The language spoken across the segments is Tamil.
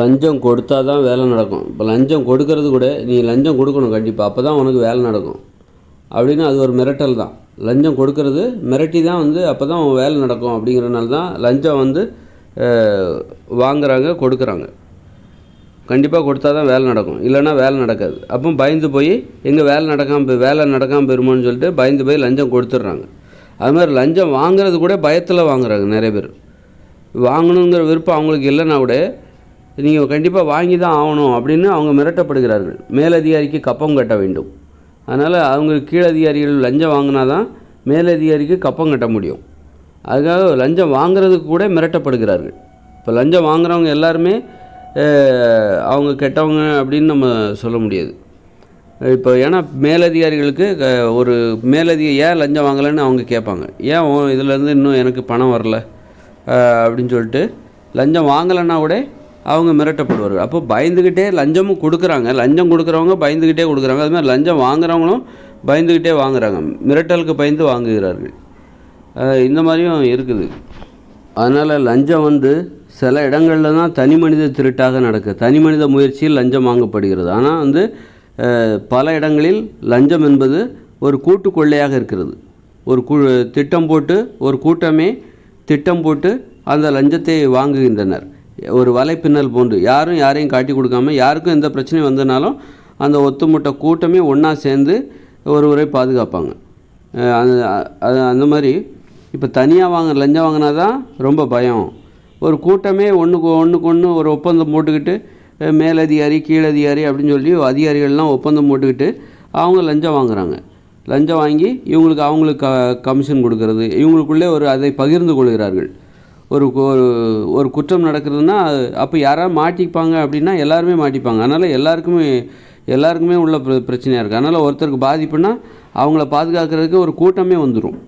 லஞ்சம் கொடுத்தா தான் வேலை நடக்கும். இப்போ லஞ்சம் கொடுக்கறது கூட நீ லஞ்சம் கொடுக்கணும் கண்டிப்பாக அப்போ தான் உனக்கு வேலை நடக்கும். அப்படின்னு அது ஒரு மிரட்டல் தான். லஞ்சம் கொடுக்கறது மிரட்டி தான் வந்து அப்போ தான் உன் வேலை நடக்கும் அப்படிங்கிறனால தான் லஞ்சம் வந்து வாங்குறாங்க கொடுக்குறாங்க. கண்டிப்பாக கொடுத்தா தான் வேலை நடக்கும். இல்லைன்னா வேலை நடக்காது. அப்போ பயந்து போய் எங்கே வேலை நடக்காமல் வேலை நடக்காமல் போயிருமோன்னு சொல்லிட்டு பயந்து போய் லஞ்சம் கொடுத்துட்றாங்க. அது மாதிரி லஞ்சம் வாங்குறது கூட பயத்தில் வாங்குறாங்க நிறைய பேர். வாங்கணுங்கிற விருப்பம் அவங்களுக்கு இல்லைன்னா கூட நீங்கள் கண்டிப்பாக வாங்கி தான் ஆகணும் அப்படின்னு அவங்க மிரட்டப்படுகிறார்கள். மேலதிகாரிக்கு கப்பம் கட்ட வேண்டும். அதனால் அவங்க கீழதிகாரிகள் லஞ்சம் வாங்கினா தான் மேலதிகாரிக்கு கப்பம் கட்ட முடியும். அதுக்காக லஞ்சம் வாங்குறதுக்கு கூட மிரட்டப்படுகிறார்கள். இப்போ லஞ்சம் வாங்குறவங்க எல்லாருமே அவங்க கெட்டவங்க அப்படின்னு நம்ம சொல்ல முடியாது. இப்போ ஏன்னா மேலதிகாரிகளுக்கு ஒரு மேலதிக ஏன் லஞ்சம் வாங்கலைன்னு அவங்க கேட்பாங்க. ஏன் இதுலேருந்து இன்னும் எனக்கு பணம் வரல? அப்படின்னு சொல்லிட்டு லஞ்சம் வாங்கலைன்னா கூட அவங்க மிரட்டப்படுவார்கள். அப்போ பயந்துக்கிட்டே லஞ்சமும் கொடுக்குறாங்க. லஞ்சம் கொடுக்குறவங்க பயந்துக்கிட்டே கொடுக்குறாங்க. அது மாதிரி லஞ்சம் வாங்குறவங்களும் பயந்துக்கிட்டே வாங்குறாங்க. மிரட்டலுக்கு பயந்து வாங்குகிறார்கள். இந்த மாதிரியும் இருக்குது. அதனால் லஞ்சம் வந்து சில இடங்களில் தான் தனி மனித திருட்டாக நடக்குது. தனி மனித முயற்சியில் லஞ்சம் வாங்கப்படுகிறது. ஆனால் வந்து பல இடங்களில் லஞ்சம் என்பது ஒரு கூட்டு கொள்ளையாக இருக்கிறது. ஒரு கு திட்டம் போட்டு ஒரு கூட்டமே திட்டம் போட்டு அந்த லஞ்சத்தை வாங்குகின்றனர். ஒரு வலைப்பின்னல் போன்று யாரும் யாரையும் காட்டி கொடுக்காம யாருக்கும் எந்த பிரச்சனையும் வந்தனாலும் அந்த ஒத்துமொட்ட கூட்டமே ஒன்றா சேர்ந்து ஒருவரை பாதுகாப்பாங்க. அது அந்த மாதிரி இப்போ தனியாக வாங்க லஞ்சம் வாங்கினா தான் ரொம்ப பயம். ஒரு கூட்டமே ஒன்றுக்கு ஒன்றுக்கு ஒன்று ஒரு ஒப்பந்தம் போட்டுக்கிட்டு மேலதிகாரி கீழதிகாரி அப்படின்னு சொல்லி அதிகாரிகள்லாம் ஒப்பந்தம் போட்டுக்கிட்டு அவங்க லஞ்சம் வாங்குறாங்க. லஞ்சம் வாங்கி இவங்களுக்கு அவங்களுக்கு க கமிஷன் கொடுக்கறது. இவங்களுக்குள்ளே ஒரு அதை பகிர்ந்து கொள்கிறார்கள். ஒரு ஒரு ஒரு குற்றம் நடக்கிறதுனா அப்போ யாராவது மாட்டிப்பாங்க அப்படின்னா எல்லாருமே மாட்டிப்பாங்க. அதனால் எல்லாருக்குமே எல்லாருக்குமே உள்ள பிர- பிரச்சனையாக இருக்குது அதனால் ஒருத்தருக்கு பாதிப்புனா அவங்கள பாதுகாக்கிறதுக்கு ஒரு கூட்டமே வந்துடும்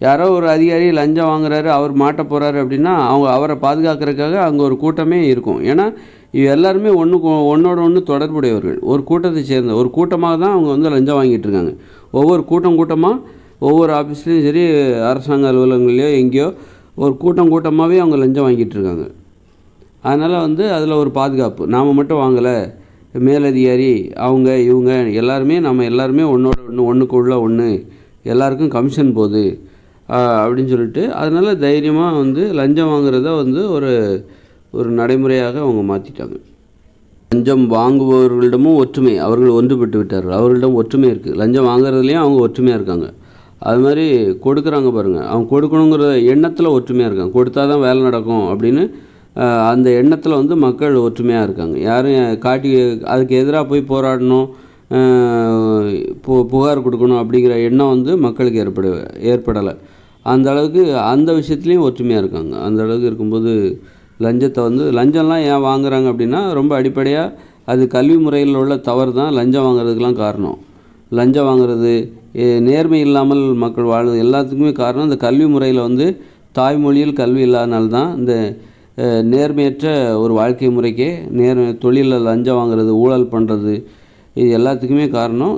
யாரோ ஒரு அதிகாரி லஞ்சம் வாங்குறாரு அவர் மாட்ட போகிறாரு அப்படின்னா அவங்க அவரை பாதுகாக்கிறதுக்காக அங்கே ஒரு கூட்டமே இருக்கும். ஏன்னா இது எல்லாருமே ஒன்று ஒன்றோட ஒன்று தொடர்புடையவர்கள். ஒரு கூட்டத்தை சேர்ந்த ஒரு கூட்டமாக தான் அவங்க வந்து லஞ்சம் வாங்கிட்டு இருக்காங்க. ஒவ்வொரு கூட்டம் கூட்டமாக ஒவ்வொரு ஆஃபீஸ்லேயும் சரி அரசாங்க அலுவலகங்கள்லையோ எங்கேயோ ஒரு கூட்டம் கூட்டமாகவே அவங்க லஞ்சம் வாங்கிட்டு இருக்காங்க அதனால் வந்து அதில் ஒரு பாதுகாப்பு. நாம் மட்டும் வாங்கலை. மேலதிகாரி அவங்க இவங்க எல்லாருமே நம்ம எல்லாருமே ஒன்றோட ஒன்று ஒன்றுக்குள்ள ஒன்று எல்லாருக்கும் கமிஷன் போகுது அப்படின்னு சொல்லிட்டு அதனால் தைரியமாக வந்து லஞ்சம் வாங்குறத வந்து ஒரு ஒரு நடைமுறையாக அவங்க மாற்றிட்டாங்க லஞ்சம் வாங்குபவர்களிடமும் ஒற்றுமை. அவர்கள் ஒன்றுபட்டு விட்டார்கள். அவர்களிடம் ஒற்றுமை இருக்குது லஞ்சம் வாங்குறதுலேயும் அவங்க ஒற்றுமையாக இருக்காங்க. அது மாதிரி கொடுக்குறாங்க பாருங்கள் அவங்க கொடுக்கணுங்கிற எண்ணத்தில் ஒற்றுமையாக இருக்காங்க. கொடுத்தா தான் வேலை நடக்கும் அப்படின்னு அந்த எண்ணத்தில் வந்து மக்கள் ஒற்றுமையாக இருக்காங்க. யாரும் காட்டி அதுக்கு எதிராக போய் போராடணும் பு புகார் கொடுக்கணும் அப்படிங்கிற எண்ணம் வந்து மக்களுக்கு ஏற்பட ஏற்படலை. அந்த அளவுக்கு அந்த விஷயத்துலேயும் ஒற்றுமையாக இருக்காங்க. அந்த அளவுக்கு இருக்கும்போது லஞ்சத்தை வந்து லஞ்சம்லாம் ஏன் வாங்குறாங்க அப்படின்னா ரொம்ப அடிப்படையாக அது கல்வி முறையில் உள்ள தவறு தான் லஞ்சம் வாங்குறதுக்கெலாம் காரணம். லஞ்சம் வாங்குறது நேர்மை இல்லாமல் மக்கள் வாழ்வது எல்லாத்துக்குமே காரணம் இந்த கல்வி முறையில் வந்து தாய்மொழியில் கல்வி இல்லாதனால தான் இந்த நேர்மையற்ற ஒரு வாழ்க்கை முறைக்கே நேர் தொழிலில் லஞ்சம் வாங்குறது ஊழல் பண்ணுறது இது எல்லாத்துக்குமே காரணம்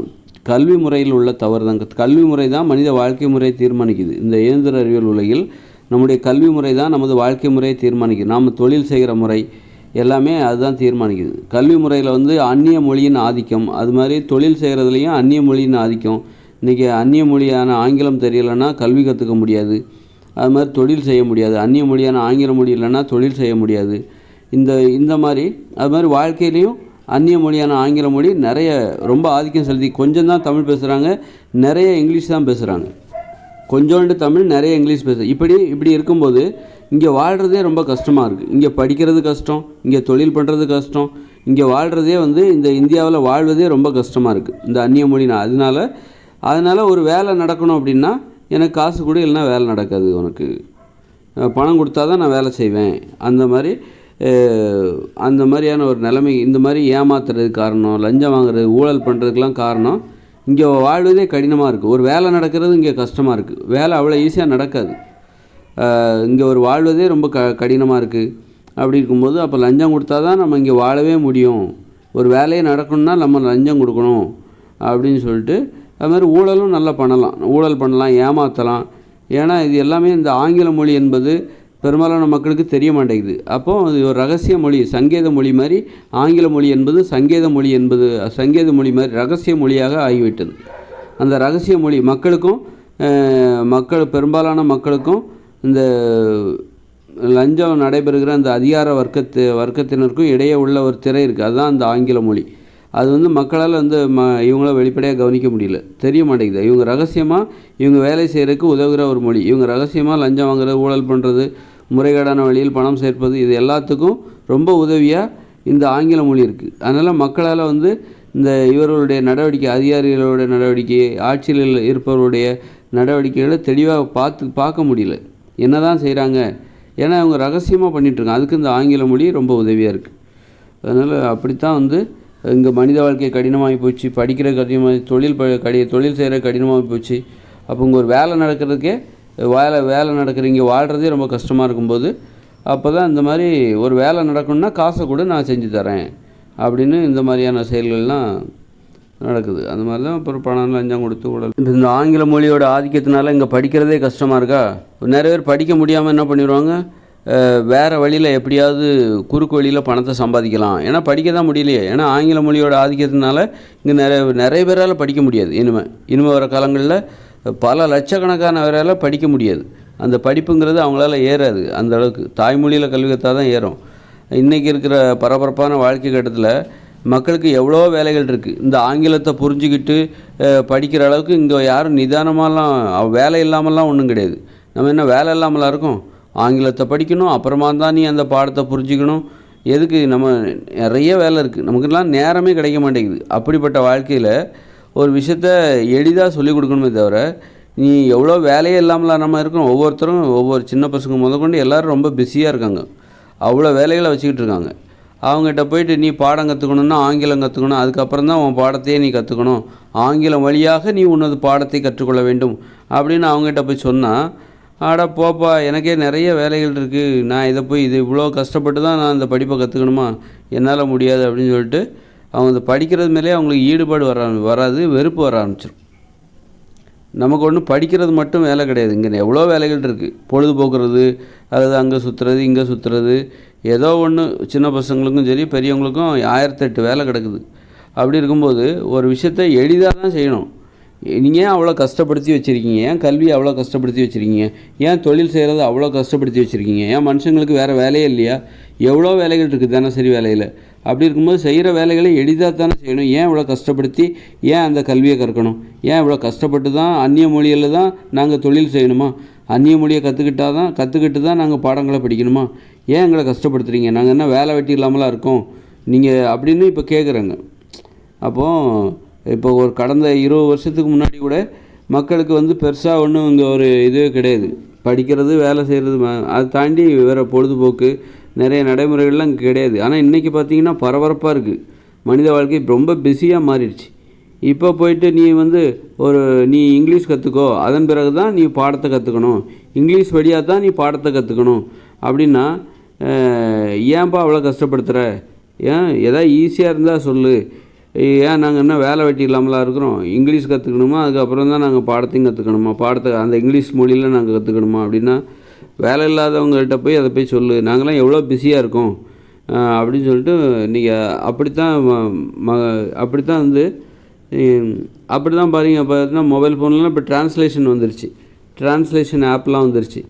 கல்வி முறையில் உள்ள தவறு தான். கல்வி முறை தான் மனித வாழ்க்கை முறையை தீர்மானிக்குது. இந்த இயந்திர அறிவியல் உலகில் நம்முடைய கல்வி முறை தான் நமது வாழ்க்கை முறையை தீர்மானிக்குது. நாம் தொழில் செய்கிற முறை எல்லாமே அதுதான் தீர்மானிக்குது. கல்வி முறையில் வந்து அந்நிய மொழியின் ஆதிக்கம் அது மாதிரி தொழில் செய்கிறதுலையும் அந்நிய மொழியின் ஆதிக்கம் இன்றைக்கி அந்நிய மொழியான ஆங்கிலம் தெரியலைன்னா கல்வி கற்றுக்க முடியாது. அது மாதிரி தொழில் செய்ய முடியாது. அந்நிய மொழியான ஆங்கில மொழி இல்லைன்னா தொழில் செய்ய முடியாது. இந்த இந்த மாதிரி அது மாதிரி வாழ்க்கையிலையும் அந்நிய மொழியான ஆங்கில மொழி நிறைய ரொம்ப ஆதிக்கம் செலுத்தி கொஞ்சம் தான் தமிழ் பேசுகிறாங்க நிறைய இங்கிலீஷ் தான் பேசுகிறாங்க கொஞ்சோண்டு தமிழ் நிறைய இங்கிலீஷ் பேச. இப்படி இப்படி இருக்கும்போது இங்கே வாழ்கிறதே ரொம்ப கஷ்டமாக இருக்குது இங்கே படிக்கிறது கஷ்டம் இங்கே தொழில் பண்ணுறது கஷ்டம் இங்கே வாழ்கிறதே வந்து இந்த இந்தியாவில் வாழ்வதே ரொம்ப கஷ்டமாக இருக்குது இந்த அந்நிய மொழினா. அதனால அதனால் ஒரு வேலை நடக்கணும் அப்படின்னா எனக்கு காசு கூட இல்லைன்னா வேலை நடக்காது உனக்கு. பணம் கொடுத்தா தான் நான் வேலை செய்வேன். அந்த மாதிரி அந்த மாதிரியான ஒரு நிலைமை இந்த மாதிரி ஏமாத்துறது காரணம் லஞ்சம் வாங்குறது ஊழல் பண்ணுறதுக்கெலாம் காரணம். இங்கே வாழ்வதே கடினமாக இருக்குது ஒரு வேலை நடக்கிறது இங்கே கஷ்டமாக இருக்குது வேலை அவ்வளோ ஈஸியாக நடக்காது. இங்கே ஒரு வாழ்வதே ரொம்ப க கடினமாக இருக்குது அப்படி இருக்கும்போது அப்போ லஞ்சம் கொடுத்தா தான் நம்ம இங்கே வாழவே முடியும். ஒரு வேலையே நடக்கணும்னா நம்ம லஞ்சம் கொடுக்கணும் அப்படின்னு சொல்லிட்டு அது மாதிரி ஊழலும் நல்லா பண்ணலாம். ஊழல் பண்ணலாம் ஏமாற்றலாம் ஏன்னா இது எல்லாமே இந்த ஆங்கில மொழி என்பது பெரும்பாலான மக்களுக்கு தெரிய மாட்டேங்குது. அப்போது அது ஒரு ரகசிய மொழி சங்கேத மொழி மாதிரி ஆங்கில மொழி என்பது சங்கேத மொழி என்பது சங்கேத மொழி மாதிரி ரகசிய மொழியாக ஆகிவிட்டது. அந்த ரகசிய மொழி மக்களுக்கும் மக்கள் பெரும்பாலான மக்களுக்கும் இந்த லஞ்சம் நடைபெறுகிற அந்த அதிகார வர்க்கத்து வர்க்கத்தினருக்கும் இடையே உள்ள ஒரு திரை இருக்குது அதுதான் அந்த ஆங்கில மொழி. அது வந்து மக்களால் வந்து ம இவங்கள வெளிப்படையாக கவனிக்க முடியல. தெரிய மாட்டேங்குது. இவங்க ரகசியமாக இவங்க வேலை செய்கிறதுக்கு உதவுகிற ஒரு மொழி. இவங்க ரகசியமாக லஞ்சம் வாங்குறது ஊழல் பண்ணுறது முறைகேடான வழியில் பணம் சேர்ப்பது இது எல்லாத்துக்கும் ரொம்ப உதவியாக இந்த ஆங்கில மொழி இருக்குது அதனால் மக்களால் வந்து இந்த இவர்களுடைய நடவடிக்கை அதிகாரிகளுடைய நடவடிக்கை ஆட்சியில் இருப்பவருடைய நடவடிக்கைகளை தெளிவாக பார்த்து பார்க்க முடியல. என்ன தான் செய்கிறாங்க ஏன்னா அவங்க ரகசியமாக பண்ணிகிட்ருக்காங்க அதுக்கு இந்த ஆங்கில மொழி ரொம்ப உதவியாக இருக்குது அதனால் அப்படித்தான் வந்து இங்கே மனித வாழ்க்கை கடினமாகி போச்சு படிக்கிற கடினமாகி தொழில் ப கடி தொழில் செய்கிற கடினமாகி போச்சு. அப்போ இங்கே ஒரு வேலை நடக்கிறதுக்கே வேலை வேலை நடக்கிற இங்கே வாழ்கிறதே ரொம்ப கஷ்டமாக இருக்கும்போது அப்போ தான் இந்த மாதிரி ஒரு வேலை நடக்கணும்னா காசை கூட நான் செஞ்சு தரேன். அப்படின்னு இந்த மாதிரியான செயல்கள்லாம் நடக்குது. அந்த மாதிரி தான் அப்புறம் பணம் லஞ்சம் கொடுத்து கூட இப்போ இந்த ஆங்கில மொழியோட ஆதிக்கத்தினால இங்கே படிக்கிறதே கஷ்டமாக இருக்கா? நிறைய பேர் படிக்க முடியாமல் என்ன பண்ணிடுவாங்க? வேறு வழியில் எப்படியாவது குறுக்கு வழியில் பணத்தை சம்பாதிக்கலாம். ஏன்னா படிக்க தான் முடியலையே. ஏன்னா ஆங்கில மொழியோட ஆதிக்கத்தினால இங்கே நிறைய நிறைய பேரால் படிக்க முடியாது. இனிமே இனிமே வர காலங்களில் பல லட்சக்கணக்கான பேரால் படிக்க முடியாது. அந்த படிப்புங்கிறது அவங்களால ஏறாது அந்த அளவுக்கு. தாய்மொழியில் கல்வி கற்றா தான் ஏறும். இன்றைக்கி இருக்கிற பரபரப்பான வாழ்க்கை கட்டத்தில் மக்களுக்கு எவ்வளோ வேலைகள் இருக்குது இந்த ஆங்கிலத்தை புரிஞ்சுக்கிட்டு படிக்கிற அளவுக்கு இங்கே யாரும் நிதானமாலாம் வேலை இல்லாமலாம் ஒன்றும் கிடையாது. நம்ம என்ன வேலை இல்லாமலாம் இருக்கோம்? ஆங்கிலத்தை படிக்கணும் அப்புறமா தான் நீ அந்த பாடத்தை புரிஞ்சுக்கணும். எதுக்கு? நம்ம நிறைய வேலை இருக்குது நமக்குலாம் நேரமே கிடைக்க மாட்டேங்குது. அப்படிப்பட்ட வாழ்க்கையில் ஒரு விஷயத்த எளிதாக சொல்லிக் கொடுக்கணுமே தவிர நீ எவ்வளோ வேலையே இல்லாமலாம் நம்ம இருக்கணும். ஒவ்வொருத்தரும் ஒவ்வொரு சின்ன பசங்க முதற்கொண்டு எல்லோரும் ரொம்ப பிஸியாக இருக்காங்க. அவ்வளோ வேலைகளை வச்சுக்கிட்டு இருக்காங்க. அவங்ககிட்ட போயிட்டு நீ பாடம் கற்றுக்கணுன்னா ஆங்கிலம் கற்றுக்கணும் அதுக்கப்புறம் தான் உன் பாடத்தையே நீ கற்றுக்கணும் ஆங்கிலம் வழியாக நீ உன்னது பாடத்தை கற்றுக்கொள்ள வேண்டும் அப்படின்னு அவங்ககிட்ட போய் சொன்னால் ஆடா போப்பா எனக்கே நிறைய வேலைகள் இருக்குது நான் இதை போய் இது இவ்வளோ கஷ்டப்பட்டு தான் நான் இந்த படிப்பை கற்றுக்கணுமா என்னால் முடியாது அப்படின்னு சொல்லிட்டு அவங்க இந்த படிக்கிறது மேலே அவங்களுக்கு ஈடுபாடு வர வராது வெறுப்பு வர ஆரம்பிச்சிடும் நமக்கு ஒன்றும் படிக்கிறது மட்டும் வேலை கிடையாது. இங்கே எவ்வளோ வேலைகள் இருக்குது பொழுதுபோக்குறது அல்லது அங்கே சுற்றுறது இங்கே சுற்றுறது ஏதோ ஒன்று சின்ன பசங்களுக்கும் சரி பெரியவங்களுக்கும் ஆயிரத்தெட்டு வேலை கிடக்குது. அப்படி இருக்கும்போது ஒரு விஷயத்தை எளிதாக தான் செய்யணும். நீங்கள் ஏன் அவ்வளோ கஷ்டப்படுத்தி வச்சுருக்கீங்க? ஏன் கல்வி அவ்வளோ கஷ்டப்படுத்தி வச்சுருக்கீங்க? ஏன் தொழில் செய்கிறது அவ்வளோ கஷ்டப்படுத்தி வச்சுருக்கீங்க? ஏன் மனுஷங்களுக்கு வேறு வேலையே இல்லையா? எவ்வளோ வேலைகள் இருக்குது தினசரி வேலையில். அப்படி இருக்கும்போது செய்கிற வேலைகளை எளிதாக தானே செய்யணும். ஏன் இவ்வளோ கஷ்டப்படுத்தி ஏன் அந்த கல்வியை கற்கணும்? ஏன் இவ்வளோ கஷ்டப்பட்டு தான் அந்நிய மொழியில் தான் நாங்கள் தொழில் செய்யணுமா? அந்நிய மொழியை கற்றுக்கிட்டா தான் கற்றுக்கிட்டு தான் நாங்கள் பாடங்களை படிக்கணுமா? ஏன் எங்களை கஷ்டப்படுத்துகிறீங்க நாங்கள் என்ன வேலை வெட்டி இல்லாமலாம் இருக்கோம்? நீங்கள் அப்படின்னு இப்போ கேட்குறாங்க அப்போது இப்போ ஒரு கடந்த இருபது வருஷத்துக்கு முன்னாடி கூட மக்களுக்கு வந்து பெருசாக ஒன்றும் இங்கே ஒரு இதுவே கிடையாது. படிக்கிறது வேலை செய்கிறது அதை தாண்டி வேறு பொழுதுபோக்கு நிறைய நடைமுறைகள்லாம் இங்கே கிடையாது. ஆனால் இன்றைக்கி பார்த்தீங்கன்னா பரபரப்பாக இருக்குது மனித வாழ்க்கை ரொம்ப பிஸியாக மாறிடுச்சு. இப்போ போயிட்டு நீ வந்து ஒரு நீ இங்கிலீஷ் கற்றுக்கோ அதன் பிறகு தான் நீ பாடத்தை கற்றுக்கணும் இங்கிலீஷ் வழியாக தான் நீ பாடத்தை கற்றுக்கணும் அப்படின்னா ஏன்பா அவ்வளோ கஷ்டப்படுத்துகிற ஏன்? எதாவது ஈஸியாக இருந்தால் சொல்லு. ஏன் நாங்கள் என்ன வேலை வெட்டி இல்லாமலாம் இருக்கிறோம்? இங்கிலீஷ் கற்றுக்கணுமா அதுக்கப்புறம் தான் நாங்கள் பாடத்தையும் கற்றுக்கணுமா பாடத்தை அந்த இங்கிலீஷ் மொழியில் நாங்கள் கற்றுக்கணுமா அப்படின்னா வேலை இல்லாதவங்கள்ட்ட போய் அதை போய் சொல்லு. நாங்களாம் எவ்வளோ பிஸியாக இருக்கோம். அப்படின்னு சொல்லிட்டு நீங்கள் அப்படித்தான் ம- அப்படித்தான் வந்து அப்படி தான் பாருங்க பார்த்தீங்கன்னா மொபைல் ஃபோன்லாம் இப்போ ட்ரான்ஸ்லேஷன் வந்துருச்சு. ட்ரான்ஸ்லேஷன் ஆப்லாம் வந்துருச்சு.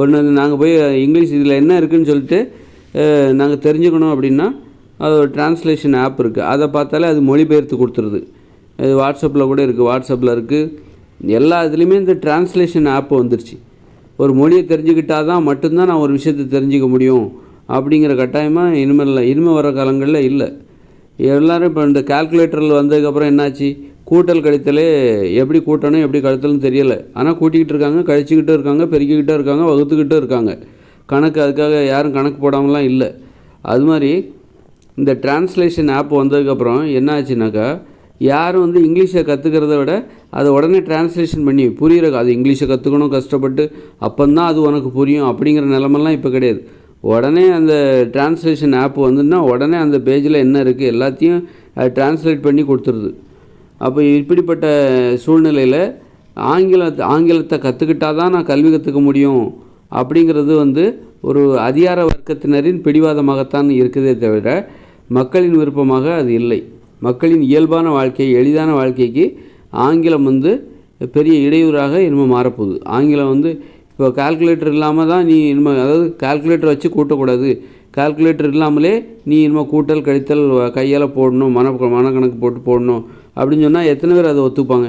ஒன்று நாங்கள் போய் இங்கிலீஷ் இதில் என்ன இருக்குதுன்னு சொல்லிட்டு நாங்கள் தெரிஞ்சுக்கணும் அப்படின்னா அது ஒரு ட்ரான்ஸ்லேஷன் ஆப் இருக்குது அதை பார்த்தாலே அது மொழிபெயர்த்து கொடுத்துருது. இது வாட்ஸ்அப்பில் கூட இருக்குது வாட்ஸ்அப்பில் இருக்குது எல்லா இதுலேயுமே இந்த ட்ரான்ஸ்லேஷன் ஆப் வந்துருச்சு. ஒரு மொழியை தெரிஞ்சுக்கிட்டால் தான் மட்டும்தான் நான் ஒரு விஷயத்தை தெரிஞ்சுக்க முடியும் அப்படிங்கிற கட்டாயமாக இனிமேல் இல்லை. இனிமேல் வர காலங்களில் இல்லை. எல்லோரும் இப்போ இந்த கால்குலேட்டரில் வந்ததுக்கப்புறம் என்னாச்சு? கூட்டல் கழித்தலே எப்படி கூட்டணும் எப்படி கழுத்தலும் தெரியலை. ஆனால் கூட்டிக்கிட்டு இருக்காங்க கழிச்சிக்கிட்டும் இருக்காங்க பெருக்கிக்கிட்டும் இருக்காங்க வகுத்துக்கிட்டும் இருக்காங்க. கணக்கு அதுக்காக யாரும் கணக்கு போடாமலாம் இல்லை. அது மாதிரி இந்த டிரான்ஸ்லேஷன் ஆப் வந்ததுக்கப்புறம் என்ன ஆச்சுனாக்கா யாரும் வந்து இங்கிலீஷை கற்றுக்கிறத விட அதை உடனே டிரான்ஸ்லேஷன் பண்ணி புரிகிற அது இங்கிலீஷை கற்றுக்கணும் கஷ்டப்பட்டு அப்போந்தான் அது உனக்கு புரியும் அப்படிங்கிற நிலமெல்லாம் இப்போ கிடையாது. உடனே அந்த டிரான்ஸ்லேஷன் ஆப் வந்துன்னா உடனே அந்த பேஜில் என்ன இருக்குது எல்லாத்தையும் டிரான்ஸ்லேட் பண்ணி கொடுத்துருது. அப்போ இப்படிப்பட்ட சூழ்நிலையில் ஆங்கில ஆங்கிலத்தை கற்றுக்கிட்டா தான் நான் கல்வி கற்றுக்க முடியும் அப்படிங்கிறது வந்து ஒரு அதிகார வர்க்கத்தினரின் பிடிவாதமாகத்தான் இருக்குதே தவிர மக்களின் விருப்பமாக அது இல்லை. மக்களின் இயல்பான வாழ்க்கை எளிதான வாழ்க்கைக்கு ஆங்கிலம் வந்து பெரிய இடையூறாக இனிமேல் மாறப்போகுது. ஆங்கிலம் வந்து இப்போ கால்குலேட்டர் இல்லாமல் தான் நீ இனிமேல் அதாவது கால்குலேட்டர் வச்சு கூட்டக்கூடாது. கால்குலேட்டர் இல்லாமலே நீ இனிமேல் கூட்டல் கழித்தல் கையால் போடணும் மன மனக்கணக்கு போட்டு போடணும் அப்படின்னு சொன்னால் எத்தனை பேர் அதை ஒத்துப்பாங்க?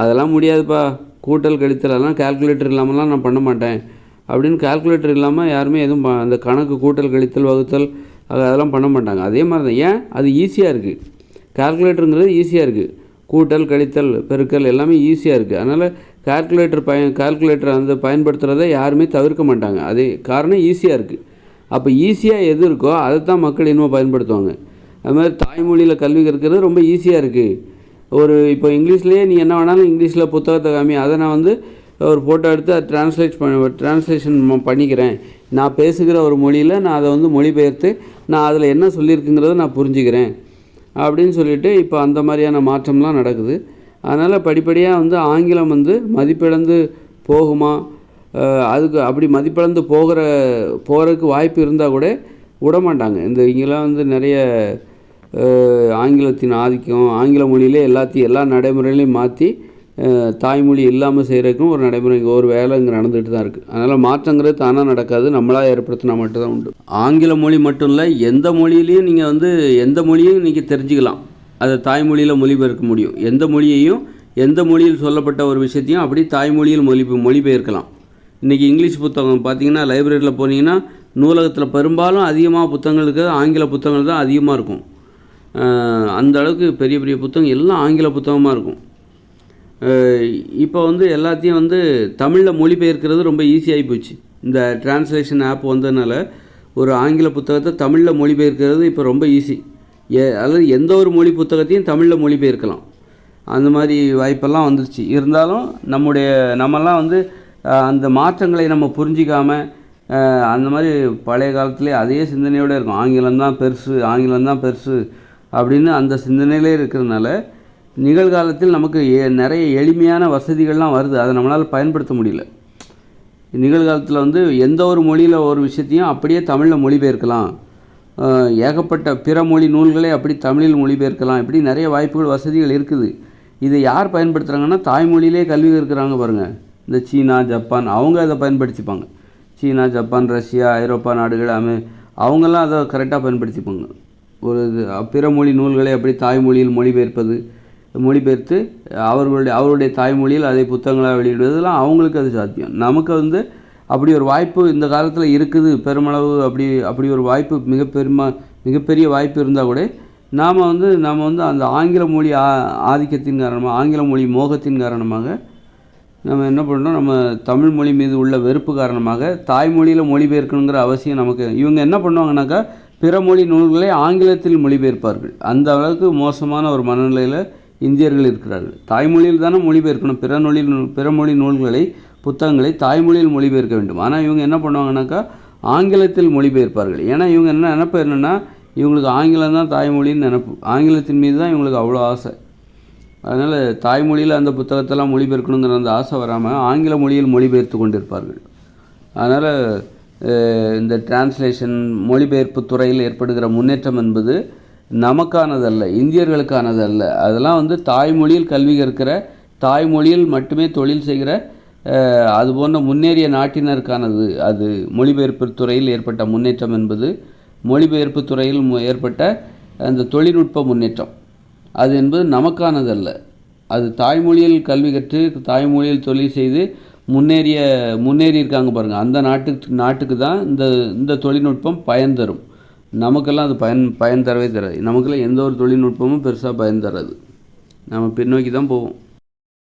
அதெல்லாம் முடியாதுப்பா. கூட்டல் கழித்தல் அதெல்லாம் கால்குலேட்டர் இல்லாமலாம் நான் பண்ண மாட்டேன். அப்படின்னு கால்குலேட்டர் இல்லாமல் யாருமே எதுவும் அந்த கணக்கு கூட்டல் கழித்தல் வகுத்தல் அது அதெல்லாம் பண்ண மாட்டாங்க. அதே மாதிரி தான் ஏன்? அது ஈஸியாக இருக்குது கால்குலேட்டருங்கிறது ஈஸியாக இருக்குது கூட்டல் கழித்தல் பெருக்கல் எல்லாமே ஈஸியாக இருக்குது அதனால் கால்குலேட்டர் பயன் கால்குலேட்டர் அந்த பயன்படுத்துகிறத யாருமே தவிர்க்க மாட்டாங்க. அது காரணம் ஈஸியாக இருக்குது அப்போ ஈஸியாக எது இருக்கோ அதை தான் மக்கள் இன்னும் பயன்படுத்துவாங்க. அது மாதிரி தாய்மொழியில் கல்வி கற்கிறது ரொம்ப ஈஸியாக இருக்குது ஒரு இப்போ இங்கிலீஷ்லேயே நீ என்ன வேணாலும் இங்கிலீஷில் புத்தகத்தை காமி அதை நான் வந்து ஒரு ஃபோட்டோ எடுத்து அதை ட்ரான்ஸ்லேட் பண்ண ட்ரான்ஸ்லேஷன் பண்ணிக்கிறேன். நான் பேசுகிற ஒரு மொழியில் நான் அதை வந்து மொழிபெயர்த்து நான் அதில் என்ன சொல்லியிருக்குங்கிறத நான் புரிஞ்சுக்கிறேன் அப்படின்னு சொல்லிட்டு இப்போ அந்த மாதிரியான மாற்றம்லாம் நடக்குது. அதனால் படிப்படியாக வந்து ஆங்கிலம் வந்து மதிப்பிழந்து போகுமா அதுக்கு அப்படி மதிப்பிழந்து போகிற போகிறதுக்கு வாய்ப்பு இருந்தால் கூட விட மாட்டாங்க இந்த இங்கெல்லாம் வந்து நிறைய ஆங்கிலத்தின் ஆதிக்கம் ஆங்கில மொழியிலே எல்லாத்தையும் எல்லா நடைமுறைகளையும் மாற்றி தாய்மொழி இல்லாமல் செய்கிறதுக்கும் ஒரு நடைமுறை ஒரு வேலை இங்கே நடந்துகிட்டு தான் இருக்குது அதனால் மாற்றங்கிறது தானாக நடக்காது நம்மளாக ஏற்படுத்தினா மட்டும்தான் உண்டு. ஆங்கில மொழி மட்டும் இல்லை எந்த மொழியிலையும் நீங்கள் வந்து எந்த மொழியும் நீங்கள் தெரிஞ்சுக்கலாம். அதை தாய்மொழியில் மொழிபெயர்க்க முடியும். எந்த மொழியையும் எந்த மொழியில் சொல்லப்பட்ட ஒரு விஷயத்தையும் அப்படி தாய்மொழியில் மொழி மொழிபெயர்க்கலாம். இன்றைக்கி இங்கிலீஷ் புத்தகம் பார்த்தீங்கன்னா லைப்ரரியில் போனீங்கன்னா நூலகத்தில் பெரும்பாலும் அதிகமாக புத்தகங்கள் இருக்கிறது ஆங்கில புத்தகங்கள் தான் அதிகமாக இருக்கும். அந்த அளவுக்கு பெரிய பெரிய புத்தகம் எல்லாம் ஆங்கில புத்தகமாக இருக்கும். இப்போ வந்து எல்லாத்தையும் வந்து தமிழில் மொழிபெயர்க்கிறது ரொம்ப ஈஸியாகி போச்சு. இந்த டிரான்ஸ்லேஷன் ஆப் வந்ததுனால ஒரு ஆங்கில புத்தகத்தை தமிழில் மொழிபெயர்க்கிறது இப்போ ரொம்ப ஈஸி ஏ அதாவது எந்த ஒரு மொழி புத்தகத்தையும் தமிழில் மொழிபெயர்க்கலாம். அந்த மாதிரி வாய்ப்பெல்லாம் வந்துருச்சு. இருந்தாலும் நம்முடைய நம்மெல்லாம் வந்து அந்த மாற்றங்களை நம்ம புரிஞ்சிக்காம அந்த மாதிரி பழைய காலத்திலே அதே சிந்தனையோடு இருக்கும். ஆங்கிலம் தான் பெருசு ஆங்கிலம் தான் பெருசு அப்படின்னு அந்த சிந்தனையிலே இருக்கிறதுனால நிகழ்காலத்தில் நமக்கு எ- நிறைய எளிமையான வசதிகள்லாம் வருது. அதை நம்மளால் பயன்படுத்த முடியல. நிகழ்காலத்தில் வந்து எந்த ஒரு மொழியில் ஒரு விஷயத்தையும் அப்படியே தமிழில் மொழிபெயர்க்கலாம். ஏகப்பட்ட பிற மொழி நூல்களை அப்படி தமிழில் மொழிபெயர்க்கலாம். இப்படி நிறைய வாய்ப்புகள் வசதிகள் இருக்குது. இதை யார் பயன்படுத்துகிறாங்கன்னா தாய்மொழியிலே கல்வி இருக்கிறாங்க பாருங்கள் இந்த சீனா ஜப்பான் அவங்க அதை பயன்படுத்திப்பாங்க. சீனா ஜப்பான் ரஷ்யா ஐரோப்பா நாடுகள் அமே அவங்கெல்லாம் அதை கரெக்டாக பயன்படுத்திப்பாங்க. ஒரு இது பிற மொழி நூல்களை அப்படி தாய்மொழியில் மொழிபெயர்ப்பது மொழிபெயர்த்து அவர்களுடைய அவருடைய தாய்மொழியில் அதை புத்தகங்களாக வெளியிடுவதெல்லாம் அவங்களுக்கு அது சாத்தியம். நமக்கு வந்து அப்படி ஒரு வாய்ப்பு இந்த காலத்தில் இருக்குது பெருமளவு அப்படி அப்படி ஒரு வாய்ப்பு மிக பெருமா மிகப்பெரிய வாய்ப்பு இருந்தால் கூட நாம் வந்து நாம் வந்து அந்த ஆங்கில மொழி ஆ ஆதிக்கத்தின் காரணமாக ஆங்கில மொழி மோகத்தின் காரணமாக நம்ம என்ன பண்ணுறோம் நம்ம தமிழ் மொழி மீது உள்ள வெறுப்பு காரணமாக தாய்மொழியில் மொழிபெயர்க்கணுங்கிற அவசியம் நமக்கு இவங்க என்ன பண்ணுவாங்கனாக்கா பிற மொழி நூல்களை ஆங்கிலத்தில் மொழிபெயர்ப்பார்கள். அந்த அளவுக்கு மோசமான ஒரு மனநிலையில் இந்தியர்கள் இருக்கிறார்கள். தாய்மொழியில் தானே மொழிபெயர்க்கணும். பிற மொழி பிற மொழி நூல்களை புத்தகங்களை தாய்மொழியில் மொழிபெயர்க்க வேண்டும். ஆனால் இவங்க என்ன பண்ணுவாங்கனாக்கா ஆங்கிலத்தில் மொழிபெயர்ப்பார்கள். ஏன்னா இவங்க என்ன நினப்பு என்னென்னா இவங்களுக்கு ஆங்கிலம் தான் தாய்மொழின்னு நினப்பு. ஆங்கிலத்தின் மீது தான் இவங்களுக்கு அவ்வளோ ஆசை. அதனால் தாய்மொழியில் அந்த புத்தகத்தெல்லாம் மொழிபெயர்க்கணுங்கிற அந்த ஆசை வராமல் ஆங்கில மொழியில் மொழிபெயர்த்து கொண்டிருப்பார்கள். அதனால் இந்த டிரான்ஸ்லேஷன் மொழிபெயர்ப்பு துறையில் ஏற்படுகிற முன்னேற்றம் என்பது நமக்கானதல்ல இந்தியர்களுக்கானதல்ல. அதெல்லாம் வந்து தாய்மொழியில் கல்வி கற்கிற தாய்மொழியில் மட்டுமே தொழில் செய்கிற அது போன்ற முன்னேறிய நாட்டினருக்கானது. அது மொழிபெயர்ப்பு துறையில் ஏற்பட்ட முன்னேற்றம் என்பது மொழிபெயர்ப்பு துறையில் மு- ஏற்பட்ட அந்த தொழில்நுட்ப முன்னேற்றம். அது என்பது நமக்கானதல்ல. அது தாய்மொழியில் கல்வி கற்று தாய்மொழியில் தொழில் செய்து முன்னேறிய முன்னேறி இருக்காங்க பாருங்கள் அந்த நாட்டுக்கு நாட்டுக்கு தான் இந்த இந்த தொழில்நுட்பம் பயன் தரும். நமக்கெல்லாம் அது பயன் பயன் தரவே தராது. நமக்கெல்லாம் எந்த ஒரு தொழில்நுட்பமும் பெருசாக பயன் தராது. நம்ம பின்னோக்கி தான் போவோம்.